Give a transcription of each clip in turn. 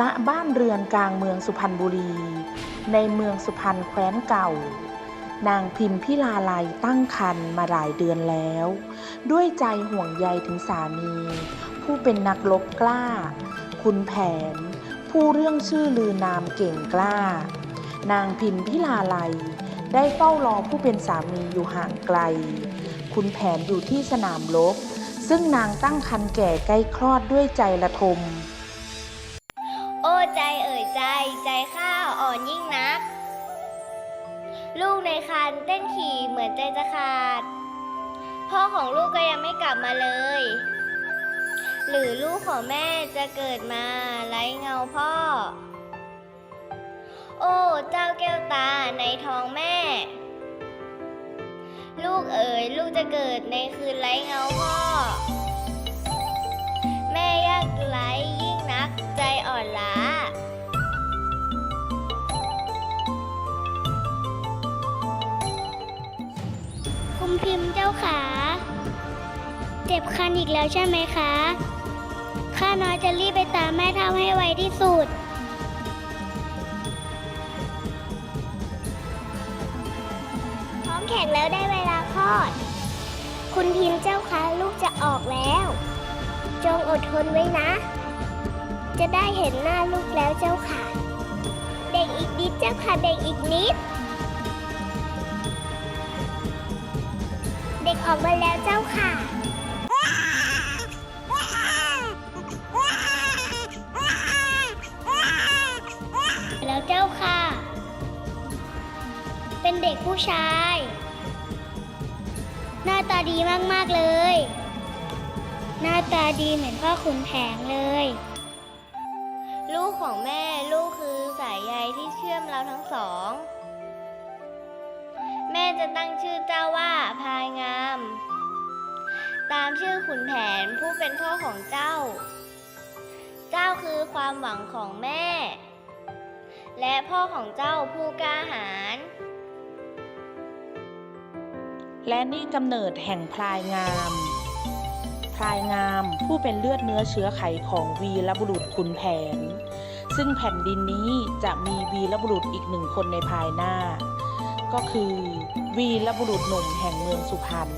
ณบ้านเรือนกลางเมืองสุพรรณบุรี ในเมืองสุพรรณแคว้นเก่า นางพิมพิลาไลยตั้งครรภ์มาหลายเดือนแล้ว ด้วยใจห่วงใยถึงสามี ผู้เป็นนักรบกล้า คุณแผน ผู้เรื่องชื่อลือนามเก่งกล้า นางพิมพิลาไลยได้เฝ้ารอผู้เป็นสามีอยู่ห่างไกล คุณแผนอยู่ที่สนามรบซึ่งนางตั้งครรภ์แก่ใกล้คลอดด้วยใจระทม อนยิ่งนัก ลูกในครรภ์เต้นขี่เหมือนใจจะขาด พ่อของลูกก็ยังไม่กลับมาเลย หรือลูกของแม่จะเกิดมาไร้เงาพ่อ โอ้เจ้าแก้วตาในท้องแม่ ลูกเอ๋ยลูกจะเกิดในคืนไร้เงาพ่อ แม่ยากไร้ยิ่งนักใจอ่อนล้า พิมพ์เจ้าขา เจ็บคันอีกแล้วใช่ไหมคะ ข้าน้อยจะรีบไปตามแม่เท่าให้ไวที่สุด พร้อมแข่งแล้วได้เวลาคลอด คุณพิมพ์เจ้าคะลูกจะออกแล้ว จงอดทนไว้นะ จะได้เห็นหน้าลูกแล้วเจ้าค่ะ เด็กอีกนิดเจ้าค่ะเด็กอีกนิด ด็กออกมาแล้วเจ้าค่ะ แล้วเจ้าค่ะ เป็นเด็กผู้ชาย หน้าตาดีมาก ๆ เลย หน้าตาดีเหมือนพ่อขุนแผงเลย ลูกของแม่ลูกคือสายใยที่เชื่อมเราทั้งสอง จะตั้งชื่อเจ้าว่าพายงาม ตามชื่อขุนแผนผู้เป็นพ่อของเจ้า เจ้าคือความหวังของแม่ และพ่อของเจ้าผู้กล้าหาญและนี่กำเนิดแห่งพลายงาม พลายงามผู้เป็นเลือดเนื้อเชื้อไขของวีรบุรุษขุนแผน ซึ่งแผ่นดินนี้จะมีวีรบุรุษอีกหนึ่งคนในภายหน้า ก็คือ วีรบุรุษหนุ่มแห่งเมืองสุพรรณ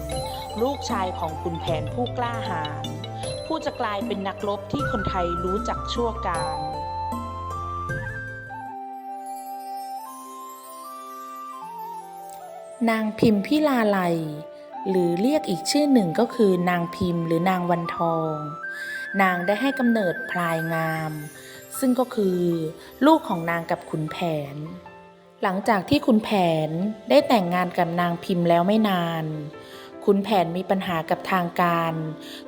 ลูกชายของขุนแผนผู้กล้าหาญผู้จะกลายเป็นนักรบที่คนไทยรู้จักชั่วการนางพิมพิลาไลยหรือเรียกอีกชื่อหนึ่งก็คือนางพิมพ์หรือนางวันทอง นางได้ให้กำเนิดพลายงาม ซึ่งก็คือ ลูกของนางกับขุนแผน หลังจากที่ขุนแผนได้แต่งงานกับนางพิมพ์แล้วไม่นานขุนแผนมีปัญหากับทางการ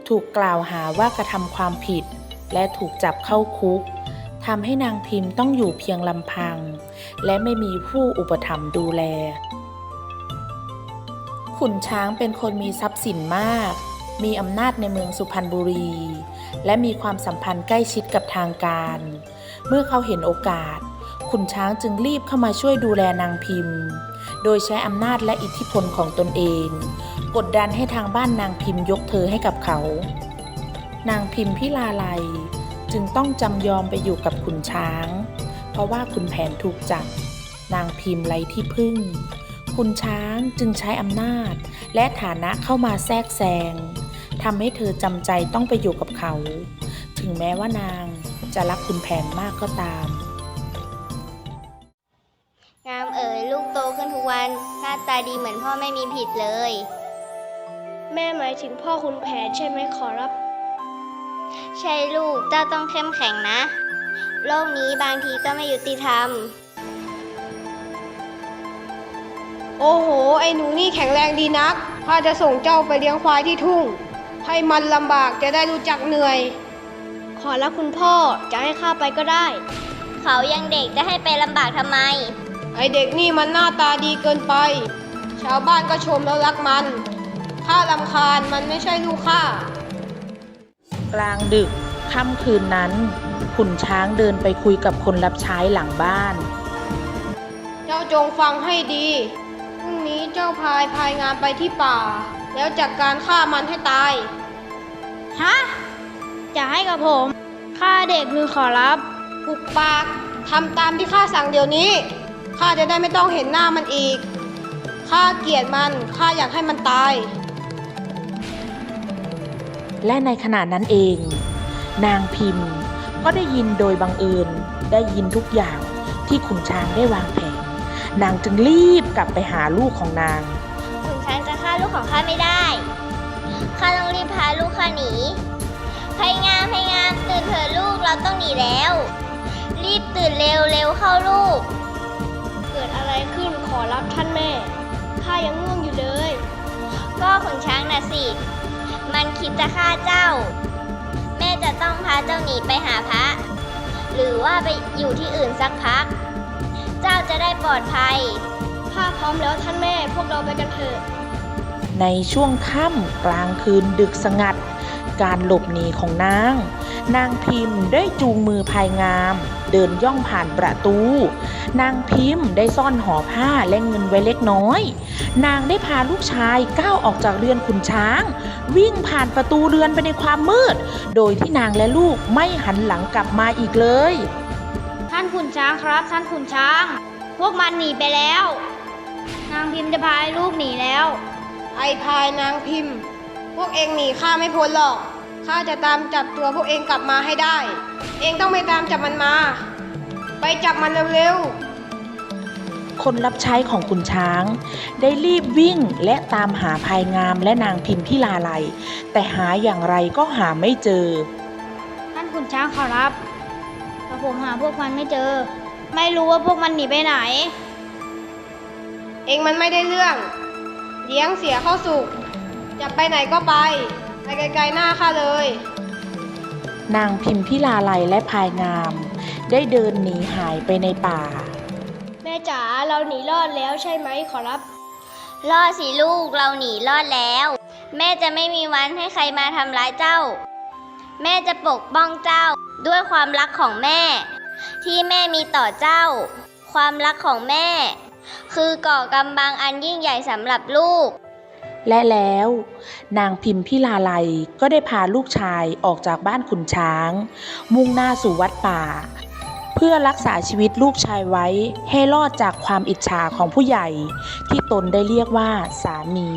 ถูกกล่าวหาว่ากระทำความผิด และถูกจับเข้าคุกทำให้นางพิมพ์ต้องอยู่เพียงลำพัง และไม่มีผู้อุปถัมภ์ดูแล ขุนช้างเป็นคนมีทรัพย์สินมาก มีอำนาจในเมืองสุพรรณบุรี และมีความสัมพันธ์ใกล้ชิดกับทางการ เมื่อเขาเห็นโอกาส ขุนช้างจึงรีบเข้ามาช่วยดูแลนางพิมพ์ โดยใช้อำนาจและอิทธิพลของตนเอง กดดันให้ทางบ้านนางพิมพ์ยกเธอให้กับเขา นางพิมพิลาไลยจึงต้องจำยอมไปอยู่กับขุนช้าง เพราะว่าขุนแผนถูกจับ นางพิมพ์ไร้ที่พึ่งคุณช้างจึงใช้อำนาจ และฐานะเข้ามาแทรกแซงทำให้เธอจำใจต้องไปอยู่กับเขา ถึงแม้ว่านางจะรักคุณแผนมากก็ตาม วัน หน้าตาดีเหมือนพ่อไม่มีผิดเลย แม่หมายถึงพ่อคุณแผนใช่ไหมขอรับ ใช่ลูกเจ้าต้องเข้มแข็งนะ โลกนี้บางทีก็ไม่ยุติธรรม โอ้โห ไอ้หนูนี่แข็งแรงดีนักข้าจะส่งเจ้าไปเลี้ยงควายที่ทุ่ง ให้มันลำบากจะได้รู้จักเหนื่อย ขอรับคุณพ่อจะให้ข้าไปก็ได้ เขายังเด็กจะให้ไปลำบากทำไมไอ้เด็กนี่มันหน้าตาดีเกินไป ชาวบ้านก็ชมแล้วรักมัน ข้าลำคาญมันไม่ใช่ลูกข้ากลางดึกค่ำคืนนั้นขุนช้างเดินไปคุยกับคนรับใช้หลังบ้าน เจ้าจงฟังให้ดี พรุ่งนี้เจ้าพายพายงานไปที่ป่า แล้วจัดการฆ่ามันให้ตาย ฮะ จะให้กับผมข้าเด็กหรือขอรับปุบปากทำตามที่ข้าสั่งเดี๋ยวนี้ ข้าจะได้ไม่ต้องเห็นหน้ามันอีก ข้าเกลียดมัน ข้าอยากให้มันตาย และในขณะนั้นเอง นางพิมพ์ ก็ได้ยินโดยบังเอิญได้ยินทุกอย่างที่ขุนช้างได้วางแผน นางจึงรีบกลับไปหาลูกของนาง ขุนช้างจะฆ่าลูกของข้าไม่ได้ ข้าต้องรีบพาลูกข้าหนีพยงามพยงามตื่นเถอะลูกเราต้องหนีแล้ว รีบตื่นเร็วเร็วเข้าลูกเกิดอะไรขึ้นขอรับท่านแม่ข้ายังง่วงอยู่เลย ก็ขุนช้างน่ะสิ มันคิดจะฆ่าเจ้า แม่จะต้องพาเจ้าหนีไปหาพระ หรือว่าไปอยู่ที่อื่นสักพัก เจ้าจะได้ปลอดภัยข้าพร้อมแล้วท่านแม่พวกเราไปกันเถอะ ในช่วงค่ำกลางคืนดึกสงัด การหลบหนีของนาง นางพิมพ์ได้จูงมือภายงาม เดินย่องผ่านประตู นางพิมพ์ได้ซ่อนห่อผ้าและเงินไว้เล็กน้อย นางได้พาลูกชายก้าวออกจากเรือนขุนช้าง วิ่งผ่านประตูเรือนไปในความมืด โดยที่นางและลูกไม่หันหลังกลับมาอีกเลย ท่านขุนช้างครับท่านขุนช้าง พวกมันหนีไปแล้ว นางพิมพ์จะพาให้ลูกหนีแล้ว ไอ้พายนางพิมพ์ พวกเองหนีข้าไม่พ้นหรอก ข้าจะตามจับตัวพวกเองกลับมาให้ได้ เองต้องไปตามจับมันมา ไปจับมันเร็วๆคนรับใช้ของขุนช้าง ได้รีบวิ่งและตามหาภายงามและนางพิมพ์ที่ลาลัยแต่หาอย่างไรก็หาไม่เจอ ท่านขุนช้างขอรับแต่ผมหาพวกมันไม่เจอ ไม่รู้ว่าพวกมันหนีไปไหน เองมันไม่ได้เรื่อง เลี้ยงเสียเข้าสุกจะไปไหนก็ไป ไปไกลๆหน้าข้าเลย นางพิมพิลาไลและพายงาม ได้เดินหนีหายไปในป่า แม่จ๋าเราหนีรอดแล้วใช่ไหมขอรับ รอดสิลูกเราหนีรอดแล้ว แม่จะไม่มีวันให้ใครมาทำร้ายเจ้า แม่จะปกป้องเจ้าด้วยความรักของแม่ ที่แม่มีต่อเจ้า ความรักของแม่ คือก่อกำบังอันยิ่งใหญ่สำหรับลูก และแล้ว นางพิมพิลาลัยก็ได้พาลูกชายออกจากบ้านขุนช้าง มุ่งหน้าสู่วัดป่า เพื่อรักษาชีวิตลูกชายไว้ให้รอดจากความอิจฉาของผู้ใหญ่ ที่ตนได้เรียกว่าสามี